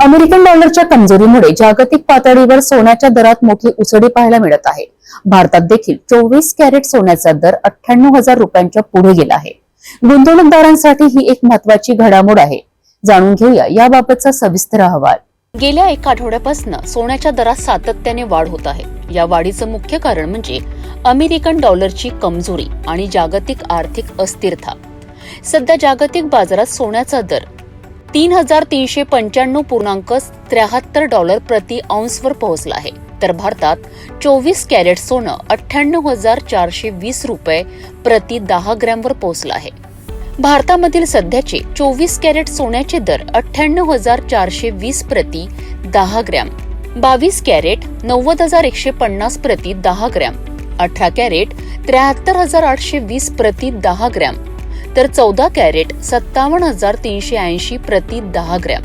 American डॉलरच्या कमजोरीमुळे जागतिक पातळीवर सोन्याच्या दरात मोठी उसळी पाहायला मिळत आहे. भारतात देखील चोवीस कॅरेट सोन्याचा दर अठ्ठ्याण्णव हजार रुपयांच्या पुढे गेला आहे. गुंतवणूकदारांसाठी ही एक महत्वाची घडामोड आहे. जाणून घेऊया याबाबतचा सविस्तर अहवाल. गेल्या एक आठवड्यापासून सोन्याच्या दरात सातत्याने वाढ होत आहे. या वाढीचं मुख्य कारण म्हणजे अमेरिकन डॉलरची कमजोरी आणि जागतिक आर्थिक अस्थिरता. सध्या जागतिक बाजारात सोन्याचा दर तीन हजार तीनशे पंच्याण्णव पूर्णांक त्र्याहत्तर डॉलर प्रति औंसवर पोहोचला आहे. तर भारतात चोवीस कॅरेट सोनं अठ्ठ्याण्णव हजार चारशे वीस रुपये प्रति दहा ग्रॅमवर पोहोचलं आहे. भारतामधील सध्याचे चोवीस कॅरेट सोन्याचे दर अठ्ठ्याण्णव हजार चारशे वीस प्रति दहा ग्रॅम बावीस कॅरेट नव्वद हजार एकशे पन्नास प्रति दहा ग्रॅम अठरा कॅरेट त्र्याहत्तर हजार आठशे वीस प्रति दहा ग्रॅम तर चौदा कॅरेट सत्तावन्न हजार तीनशे ऐंशी प्रति दहा ग्रॅम.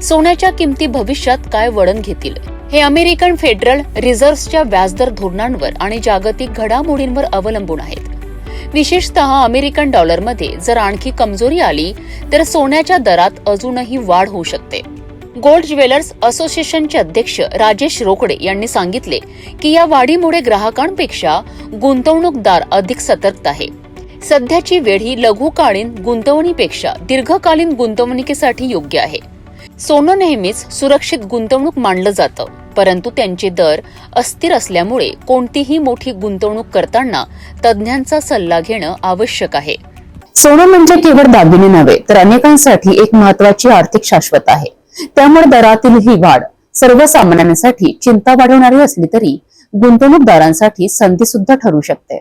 सोन्याच्या किमती भविष्यात काय वळण घेतील? हे अमेरिकन फेडरल रिझर्व्हच्या व्याजदर धोरणांवर आणि जागतिक घडामोडींवर अवलंबून आहेत. विशेषतः अमेरिकन डॉलरमध्ये जर आणखी कमजोरी आली तर सोन्याच्या दरात अजूनही वाढ होऊ शकते. गोल्ड ज्वेलर्स असोसिएशनचे अध्यक्ष राजेश रोकडे यांनी सांगितले की या वाढीमुळे ग्राहकांपेक्षा गुंतवणूकदार अधिक सतर्क आहे सध्याची वेळ ही लघुकालीन गुंतवणुकीपेक्षा दीर्घकालीन गुंतवणुकीसाठी योग्य आहे. सोनं नेहमीच सुरक्षित गुंतवणूक मानलं जातं परंतु त्यांचे दर अस्थिर असल्यामुळे कोणतीही मोठी गुंतवणूक करताना तज्ज्ञांचा सल्ला घेणं आवश्यक आहे. सोनं म्हणजे केवळ दागिने नव्हे तर अनेकांसाठी एक महत्वाची आर्थिक शाश्वत आहे. त्यामुळे दरातील ही वाढ सर्वसामान्यांसाठी चिंता वाढवणारी असली तरी गुंतवणूकदारांसाठी संधी सुद्धा ठरू शकते.